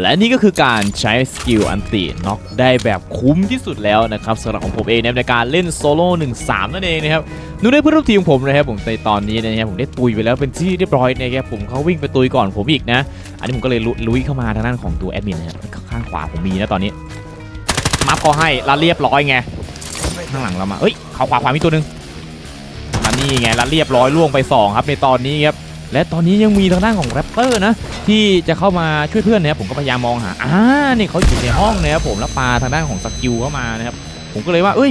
และนี่ก็คือการใช้สกิลอันติน็อกได้แบบคุ้มที่สุดแล้วนะครับสำหรับของผมเองในการเล่นโซโล่1-3นั่นเองนะครับดูได้เพื่อนร่วมทีมของผมนะครับผมในตอนนี้นะครับผมได้ตุยไปแล้วเป็นที่เรียบร้อยนะครับผมเขาวิ่งไปตุยก่อนผมอีกนะ อันนี้ผมก็เลยลุลยเข้ามาทางด้านของตัวแอดมินนะครับข้างขวาผมมีนะตอนนี้มัฟก็ให้แล้วเรียบร้อยไงข้างหลังเรามาเอ้ยเขาขวาขวามีตัวหนึงมานี่ไงแล้วเรียบร้อยล่วงไปสองครับในตอนนี้ครับ และตอนนี้ยังมีทางด้านของแรปเตอร์นะที่จะเข้ามาช่วยเพื่อนนะครับผมก็พยายามมองหาอ่านี่เขาอยู่ในห้องนะครับผมแล้วปาทางด้านของสกิลเข้ามานะครับผมก็เลยว่าเอ้ย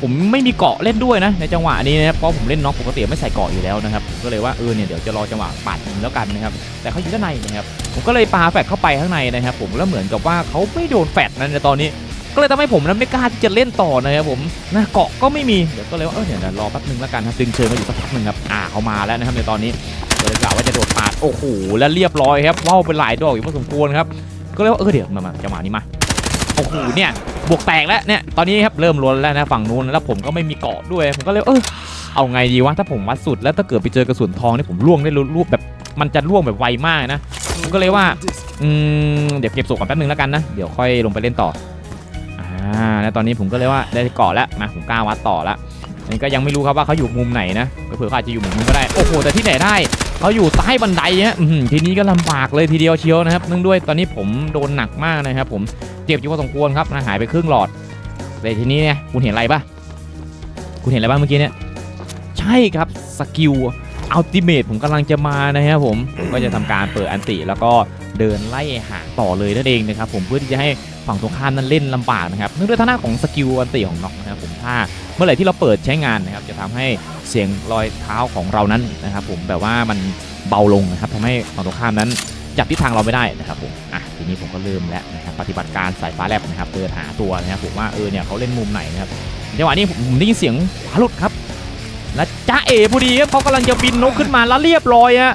ผมไม่มีเกาะเล่นด้วยนะ ในจังหวะนี้นะครับเพราะผมเล่นน็อกปกติไม่ใส่เกาะอยู่แล้วนะครับผมก็เลยว่าเออเนี่ยเดี๋ยวจะรอจังหวะปาดแล้วกันนะครับแต่เขาอยู่ด้านในนะครับผมก็เลยปาแฟดเข้าไปข้างในนะครับผมแล้วเหมือนกับว่าเขาไม่โดนแฟดนะในตอนนี้ก็เลยทำให้ผมนั้นไม่กล้าที่จะเล่นต่อนะครับผมนะเกาะก็ไม่มีเดี๋ยวก็เลยว่าเออเดี๋ยวรอแป๊บนึงแล้วกันครับดึงเชิญมาอยู่สักพักหนึ่งครับอ่าเขามาแล้วนะครับในตอนนี้ เลยกล่าวว่าจะโดดปาดโอ้โหแล้วเรียบร้อยครับว่าวเป็นหลายดอกอยู่พอสมควรครับก็เลยว่าเออเดี๋ยวมามาจังหวะนี้มาโอ้โหเนี่ยบวกแตกแล้วเนี่ยตอนนี้ครับเริ่มล้นแล้วนะฝั่งนู้นแล้วผมก็ไม่มีเกาะด้วยผมก็เลยเออเอาไงดีวะถ้าผมวัดสุดแล้วถ้าเกิดไปเจอกระสุนทองนี่ผมล่วงได้รูปแบบมันจะล่วงแบบไวมากนะผมก็เลยว่าอืมเดี๋ยวเก็บศพก่อนแป๊บนึงแล้วกันนะเดี๋ยวค่อยลงไปเล่นต่ออ่าแล้วตอนนี้ผมก็เลยว่าได้เกาะแล้วมาผมกล้าวัดต่อแล้วนนี้ก็ยังไม่รู้ครับว่าเขาอยู่มุมไหนนะเผื่อเขาอาจจะอยู่มุมนี้ก็ได้โอ้โหแต่ที่ไหนได้ เขาอยู่ใต้บันไดฮะอื้อหือทีนี้ก็ลำบากเลยทีเดียวเชียวนะครับเนื่องด้วยตอนนี้ผมโดนหนักมากนะครับ ผมเจ็บอยู่พอสมควรครับนะหายไปครึ่งหลอดแต่ทีนี้เนี่ยคุณเห็นอะไรปะคุณเห็นอะไรบ้างเมื่อกี้เนี่ยใช่ครับสกิลอัลติเมทผมกำลังจะมานะครับผมก็จะทำการเปิดอันติแล้วก็เดินไล่หางต่อเลยนั่นเองนะครับผมเพื่อที่จะให้ ฝั่งตรงข้ามนั้นเล่นลำบากนะครับเนื่องด้วยท่าน้าของสกิลอันติของน็อกนะครับผมถ้าเมื่อไหร่ที่เราเปิดใช้งานนะครับจะทำให้เสียงรอยเท้าของเรานั้นนะครับผมแบบว่ามันเบาลงนะครับทำให้ฝั่งตรงข้ามนั้นจับทิศทางเราไม่ได้นะครับผมอะทีนี้ผมก็เริ่มแล้วนะครับปฏิบัติการสายฟ้าแลบนะครับเดินหาตัวนะครับผมว่าเออเนี่ยเขาเล่นมุมไหนนะครับจังหวะนี้ผมได้ยินเสียงขวาหลุดครับและจ้าเอ๋พอดีครับเขากำลังจะบินนกขึ้นมาแล้วเรียบร้อยฮะ